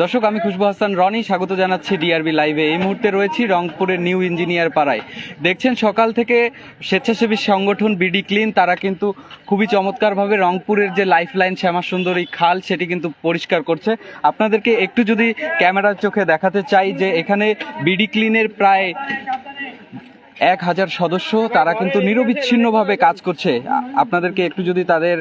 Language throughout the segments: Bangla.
দর্শক, আমি খুশবু হাসান, রনি, স্বাগত জানাচ্ছি ডিআরবি লাইভে এই মুহূর্তে রয়েছি রংপুরের নিউ ইঞ্জিনিয়ার পাড়ায়। দেখছেন, সকাল থেকে স্বেচ্ছাসেবী সংগঠন বিডি ক্লিন তারা কিন্তু খুবই চমৎকারভাবে রংপুরের যে লাইফ লাইন শ্যামা সুন্দরী খাল, সেটি কিন্তু পরিষ্কার করছে। আপনাদেরকে একটু যদি ক্যামেরার চোখে দেখাতে চাই যে এখানে বিডি ক্লিনের প্রায় এক হাজার সদস্য, তারা কিন্তু নিরবিচ্ছিন্নভাবে কাজ করছে। আপনাদেরকে একটু যদি তাদের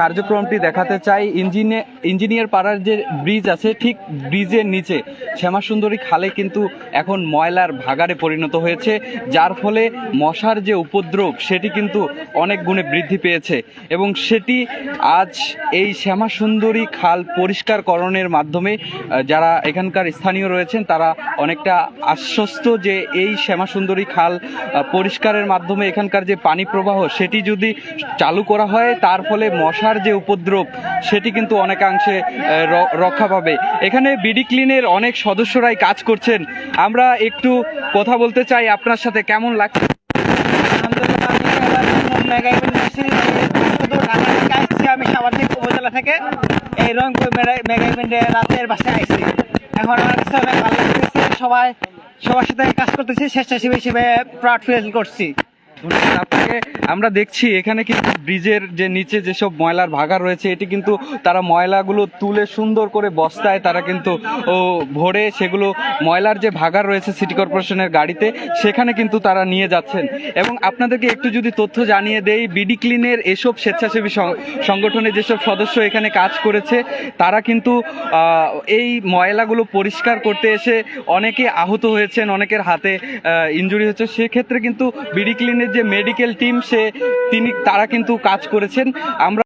কার্যক্রমটি দেখাতে চাই ইঞ্জিনিয়ার ইঞ্জিনিয়ার পাড়ার যে ব্রিজ আছে, ঠিক ব্রিজের নিচে। শ্যামাসুন্দরী খালে কিন্তু এখন ময়লার ভাগারে পরিণত হয়েছে, যার ফলে মশার যে উপদ্রব, সেটি কিন্তু অনেক গুণে বৃদ্ধি পেয়েছে। এবং সেটি আজ এই শ্যামাসুন্দরী খাল পরিষ্কারকরণের মাধ্যমে যারা এখানকার স্থানীয় রয়েছেন, তারা অনেকটা আশ্বস্ত যে এই শ্যামাসুন্দরী খাল আহ, পরিষ্কারের মাধ্যমে এখানকার যে পানি প্রবাহ সেটি যদি চালু করা হয় তার ফলে মশার যে উপদ্রব সেটি কিন্তু অনেকাংশে রক্ষা পাবে। এখানে বিডি ক্লিনের অনেক সদস্যরাই কাজ করছেন। আমরা একটু কথা বলতে চাই আপনার সাথে কেমন লাগছে শুধু ঢাকা থেকে আমি উপজেলা থেকে এই রংপুর মেগা- রাতের বাসে আইছি এখন আমার কাছে অনেক ভালো লাগতেছে সবাই সবার সাথে কাজ করতেছি স্বেচ্ছাসেবী হিসেবে ফিল করছি। আপনাকে আমরা দেখছি, এখানে কিন্তু ব্রিজের যে নিচে যেসব ময়লার ভাগা রয়েছে, এটি কিন্তু তারা ময়লাগুলো তুলে সুন্দর করে বস্তায় তারা কিন্তু, ও, ভরে সেগুলো ময়লার যে ভাগা রয়েছে সিটি কর্পোরেশনের গাড়িতে, সেখানে কিন্তু তারা নিয়ে যাচ্ছেন। এবং আপনাদেরকে একটু যদি তথ্য জানিয়ে দেই, বিডি ক্লিনের এসব স্বেচ্ছাসেবী সংগঠনের যেসব সদস্য এখানে কাজ করেছে, তারা কিন্তু এই ময়লাগুলো পরিষ্কার করতে এসে অনেকে আহত হয়েছেন, অনেকের হাতে ইনজুরি হয়েছে। সেক্ষেত্রে কিন্তু বিডি ক্লিনের যে মেডিকেল টিম সে তিনি তারা কিন্তু কাজ করেছেন। আমরা